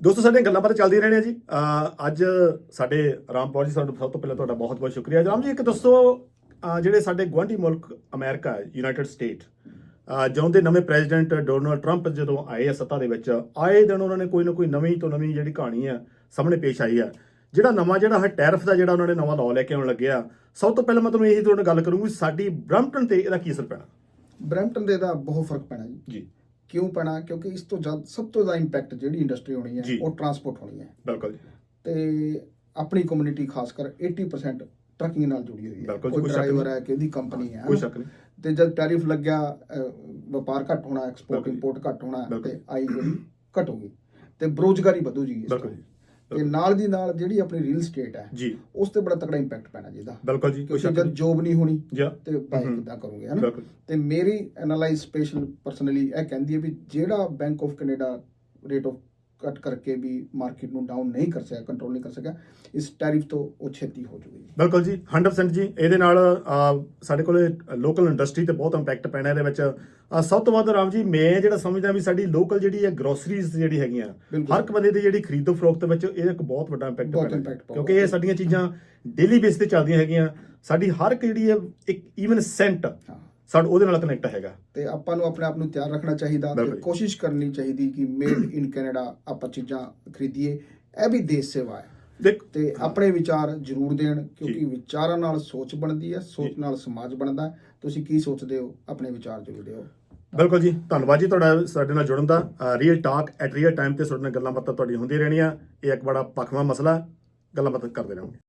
ਦੋਸਤੋ ਸਾਡੀਆਂ ਗੱਲਾਂ ਬਾਤਾਂ ਚੱਲਦੀਆਂ ਰਹਿਣੀਆਂ ਜੀ। ਅੱਜ ਸਾਡੇ ਰਾਮਪਾਲ ਜੀ ਸਾਨੂੰ ਸਭ ਤੋਂ ਪਹਿਲਾਂ ਤੁਹਾਡਾ ਬਹੁਤ ਬਹੁਤ ਸ਼ੁਕਰੀਆ। ਰਾਮ ਜੀ ਇੱਕ ਦੱਸੋ ਅਹ ਜਿਹੜੇ ਸਾਡੇ ਗੁਆਂਢੀ ਮੁਲਕ ਅਮਰੀਕਾ ਯੂਨਾਈਟਿਡ ਸਟੇਟ ਜਦੋਂ ਦੇ ਨਵੇਂ ਪ੍ਰੈਜ਼ੀਡੈਂਟ ਡੋਨਾਲਡ ਟਰੰਪ ਜਦੋਂ ਆਏ ਆ ਸੱਤਾ ਦੇ ਵਿੱਚ ਆਏ ਦਿਨ ਉਹਨਾਂ ਨੇ ਕੋਈ ਨਾ ਕੋਈ ਨਵੀਂ ਤੋਂ ਨਵੀਂ ਜਿਹੜੀ ਕਹਾਣੀ ਆ ਸਾਹਮਣੇ ਪੇਸ਼ ਆਈ ਆ। ਜਿਹੜਾ ਨਵਾਂ ਜਿਹੜਾ ਹੈ ਟੈਰਿਫ ਦਾ ਜਿਹੜਾ ਉਹਨਾਂ ਨੇ ਨਵਾਂ ਲਾਅ ਲੈ ਕੇ ਆਉਣ ਲੱਗਿਆ ਸਭ ਤੋਂ ਪਹਿਲਾਂ ਮੈਂ ਤੁਹਾਨੂੰ ਇਹੀ ਤੁਹਾਡੇ ਨਾਲ ਗੱਲ ਕਰੂੰਗੀ ਸਾਡੀ ਬ੍ਰੈਂਪਟਨ ਤੇ ਇਹਦਾ ਕੀ ਅਸਰ ਪੈਣਾ? ਬ੍ਰੈਂਪਟਨ ਦੇ ਦਾ ਬਹੁਤ ਫ਼ਰਕ ਪੈਣਾ ਜੀ। ਜੀ। ਕਿਉਂ ਪੈਣਾ ਕਿਉਂਕਿ ਇਸ ਤੋਂ ਜ਼ਿਆਦਾ ਸਭ ਤੋਂ ਜ਼ਿਆਦਾ ਇੰਪੈਕਟ ਜਿਹੜੀ ਇੰਡਸਟਰੀ ਹੋਣੀ ਜੀ। ਹੈ ਉਹ ਟਰਾਂਸਪੋਰਟ ਹੋਣੀ ਹੈ ਬਿਲਕੁਲ ਜੀ ਤੇ ਆਪਣੀ ਕਮਿਊਨਿਟੀ ਖਾਸ ਕਰ 80% ਟਰੱਕਿੰਗ ਨਾਲ ਜੁੜੀ ਹੋਈ ਹੈ ਬਿਲਕੁਲ ਜੀ, ਕੋਈ ਕੋਈ ਸ਼ੱਕ ਡਰਾਈਵਰ ਨਹੀਂ। ਹੈ ਕਿ ਉਹਦੀ ਕੰਪਨੀ ਹੈ ਕੋਈ ਸ਼ੱਕ ਨਹੀਂ ਤੇ ਜਦ ਟੈਰਿਫ ਲੱਗਿਆ ਅਹ, ਵਪਾਰ ਘੱਟ ਹੋਣਾ ਐਕਸਪੋਰਟ ਬਿਲਕੁਲ ਜੀ। ਇੰਪੋਰਟ ਘੱਟ ਹੋਣਾ ਬਿਲਕੁਲ। ਤੇ ਆਈ ਜਿਹੜੀ ਘਟੂਗੀ ਤੇ ਬੇਰੁਜ਼ਗਾਰੀ ਵਧੂ ਜੀ ਇਸ ਬਿਲਕੁਲ ਤੋਂ। ਜੀ ਤੇ ਨਾਲ ਦੀ ਨਾਲ ਜਿਹੜੀ ਆਪਣੀ ਰੀਅਲ ਸਟੇਟ ਹੈ ਜੀ। ਉਸ ਤੇ ਬੜਾ ਤਕੜਾ ਇੰਪੈਕਟ ਪੈਣਾ ਜੀ ਇਹਦਾ। ਬਿਲਕੁਲ ਜੀ ਕੋਈ ਜਦ ਨਹੀਂ। ਜੋਬ ਨਹੀਂ ਹੋਣੀ ਤੇ ਬਾਈ। ਕਿੱਦਾਂ ਕਰੋਗੇ ਹਨਾ? ਤੇ ਮੇਰੀ ਐਨਾਲਾਈਜ਼ ਸਪੈਸ਼ਲ ਪਰਸਨਲੀ ਇਹ ਕਹਿੰਦੀ ਹੈ ਵੀ ਜਿਹੜਾ bank of Canada rate of cut ਕਰਕੇ ਵੀ ਮਾਰਕੀਟ ਨੂੰ ਡਾਊਨ ਨਹੀਂ ਕਰ ਸਕਿਆ ਕੰਟਰੋਲ ਨਹੀਂ ਕਰ ਸਕਿਆ ਇਸ ਟੈਰਿਫ ਤੋਂ ਉਹ ਛੇਤੀ ਹੋ ਜੂਗੀ ਬਿਲਕੁਲ ਜੀ 100% ਜੀ। ਇਹਦੇ ਨਾਲ ਸਾਡੇ ਕੋਲੇ ਲੋਕਲ ਇੰਡਸਟਰੀ ਤੇ ਬਹੁਤ ਇੰਪੈਕਟ ਪੈਣਾ ਇਹਦੇ ਵਿੱਚ। ਸਭ ਤੋਂ ਵੱਧ ਰਾਮ ਜੀ ਮੈਂ ਜਿਹੜਾ ਸਮਝਦਾ ਵੀ ਸਾਡੀ ਲੋਕਲ ਜਿਹੜੀ ਹੈ ਗਰੋਸਰੀਜ਼ ਜਿਹੜੀ ਹੈਗੀਆਂ। ਹਰ ਇੱਕ ਬੰਦੇ ਦੀ ਜਿਹੜੀ ਖਰੀਦੋ ਫਰੋਖਤ ਵਿੱਚ ਇਹ ਇੱਕ ਬਹੁਤ ਵੱਡਾ ਇੰਪੈਕਟ ਪੈਣਾ। ਕਿਉਂਕਿ ਇਹ ਸਾਡੀਆਂ ਚੀਜ਼ਾਂ ਡੇਲੀ ਬੇਸ ਤੇ ਚੱਲਦੀਆਂ ਹੈਗੀਆਂ। ਸਾਡੀ ਹਰ ਇੱਕ ਜਿਹੜੀ ਹੈ ਇੱਕ ਈਵਨ ਸੈਂਟ ਸਾਡਾ ਉਹਦੇ ਨਾਲ ਕਨੈਕਟ ਹੈਗਾ। ਤੇ ਆਪਾਂ ਨੂੰ ਆਪਣੇ ਆਪ ਨੂੰ ਤਿਆਰ ਰੱਖਣਾ ਚਾਹੀਦਾ ਤੇ ਬਿਲਕੁਲ। ਕੋਸ਼ਿਸ਼ ਕਰਨੀ ਚਾਹੀਦੀ ਕਿ ਮੇਡ ਇਨ ਕੈਨੇਡਾ ਆਪਾਂ ਚੀਜ਼ਾਂ ਖਰੀਦੀਏ। ਇਹ ਵੀ ਦੇਸ਼ ਸੇਵਾ ਹੈ। ਦੇਖ ਤੇ ਆਪਣੇ ਵਿਚਾਰ ਜ਼ਰੂਰ ਦੇਣ। ਕਿਉਂਕਿ ਵਿਚਾਰਾਂ ਨਾਲ ਸੋਚ ਬਣਦੀ ਹੈ ਸੋਚ ਨਾਲ ਸਮਾਜ ਬਣਦਾ ਹੈ। ਤੁਸੀਂ ਕੀ ਸੋਚਦੇ ਹੋ? ਆਪਣੇ ਵਿਚਾਰ ਜ਼ਰੂਰ ਦਿਓ। ਬਿਲਕੁਲ ਜੀ। ਧੰਨਵਾਦ ਜੀ ਤੁਹਾਡਾ ਸਾਡੇ ਨਾਲ ਜੁੜਨ ਦਾ। Real talk at real time ਤੇ ਤੁਹਾਡੇ ਨਾਲ ਗੱਲਾਂ ਬਾਤਾਂ ਤੁਹਾਡੀਆਂ ਹੁੰਦੀਆਂ ਰਹਿਣੀਆਂ। ਇਹ ਇੱਕ ਬੜਾ ਪੱਖਵਾ ਮਸਲਾ। ਗੱਲਾਂ ਬਾਤਾਂ ਕਰਦੇ ਰਹਾਂਗੇ